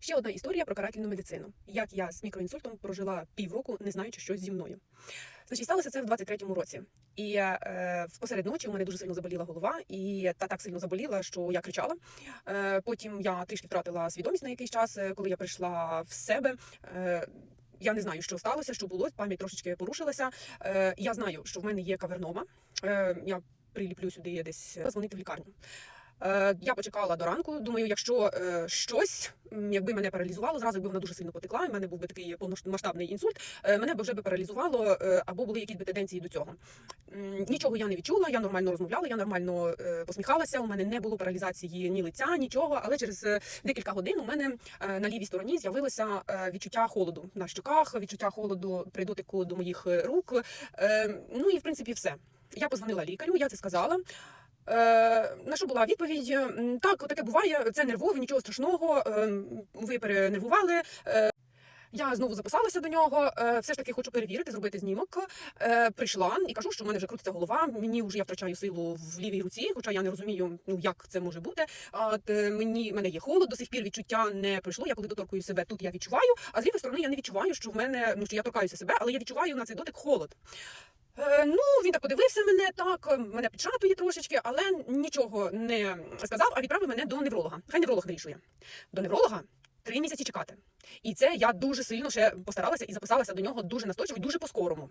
Ще одна історія про карательну медицину. Як я з мікроінсультом прожила півроку, не знаючи, що зі мною. Значить, сталося це в 23-му році. І е, посеред ночі у мене дуже сильно заболіла голова, і та так сильно заболіла, що я кричала. Е, потім я трішки втратила свідомість на якийсь час, е, коли я прийшла в себе. Е, я не знаю, що сталося, що було. Пам'ять трошечки порушилася. Е, я знаю, що в мене є кавернома. Е, я приліплю сюди десь позвонити в лікарню. Е, Я почекала до ранку. Думаю, якщо е, щось, якби мене паралізувало, зразу якби вона дуже сильно потекла, і в мене був би такий повномасштабний інсульт, е, мене б вже би паралізувало, або були якісь би тенденції до цього. Нічого я не відчула, я нормально розмовляла, я нормально посміхалася. У мене не було паралізації ні лиця, нічого. Але через декілька годин у мене на лівій стороні з'явилося відчуття холоду на щоках, відчуття холоду при дотику до моїх рук. Ну і в принципі все. Я позвонила лікарю, я це сказала. Е, на що була відповідь? Так, таке буває, це нервове, нічого страшного. е, Ви перенервували. Е, Я знову записалася до нього. Все ж таки хочу перевірити, зробити знімок. Прийшла і кажу, що в мене вже крутиться голова. Мені вже я втрачаю силу в лівій руці, хоча я не розумію, ну як це може бути. От мені мене є холод, до сих пір відчуття не пройшло. Я коли доторкую себе, тут я відчуваю. А з лівої сторони я не відчуваю, що в мене ну що я торкаюся себе, але я відчуваю на цей дотик холод. Е, Ну, він так подивився мене так, е, мене підшатує трошечки, але нічого не сказав, а відправив мене до невролога. Хай невролог вирішує. До невролога три місяці чекати. І це я дуже сильно ще постаралася і записалася до нього дуже настойчиво, дуже по-скорому.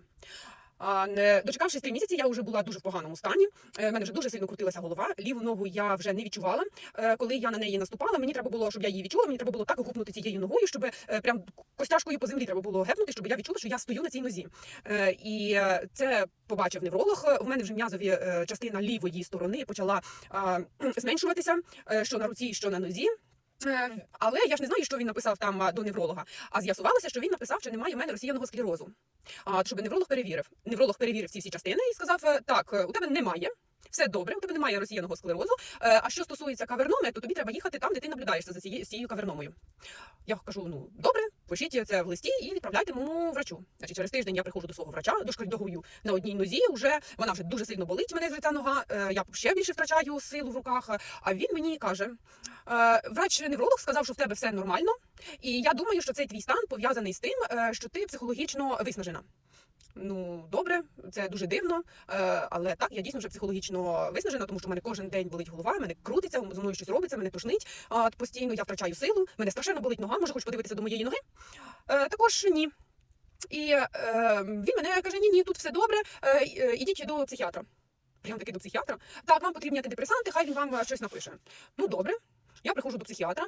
А не дочекавшись три місяці, я вже була дуже в поганому стані. Е, в мене вже дуже сильно крутилася голова. Ліву ногу я вже не відчувала. Е, Коли я на неї наступала, мені треба було, щоб я її відчула. Мені треба було так гупнути цією ногою, щоб е, прям костяшкою по землі треба було гепнути, щоб я відчула, що я стою на цій нозі. Е, І е, це побачив невролог. У мене вже м'язові е, частина лівої сторони почала зменшуватися, е, що на руці, що на нозі. Е, Але я ж не знаю, що він написав там до невролога. А з'ясувалося, що він написав, що немає в мене росіяного склерозу. А щоб невролог перевірив. Невролог перевірив ці всі частини і сказав: е, так, е, у тебе немає. Все добре, у тебе немає росіяного склерозу. А що стосується каверноми, то тобі треба їхати там, де ти наблюдаєшся за цією каверномою. Я кажу: ну добре, пишіть це в листі і відправляйте моєму врачу. Значить, через тиждень я приходжу до свого врача, дошкальдогую на одній нозі. Вже вона вже дуже сильно болить мене вже ця нога. Е, Я ще більше втрачаю силу в руках. А він мені каже: е, врач-невролог сказав, що в тебе все нормально, і я думаю, що цей твій стан пов'язаний з тим, е, що ти психологічно виснажена. Ну, добре, це дуже дивно, е, але так, я дійсно вже психологічно виснажена, тому що в мене кожен день болить голова, мене крутиться, зі мною щось робиться, мене от постійно, я втрачаю силу, мене страшенно болить нога, може, хочеш подивитися до моєї ноги? Е, також ні. І е, він мене каже: ні, ні, тут все добре, ідіть до психіатра. Прямо таки до психіатра. Так, вам потрібні антидепресанти, хай він вам щось напише. Ну, добре. Я приходжу до психіатра.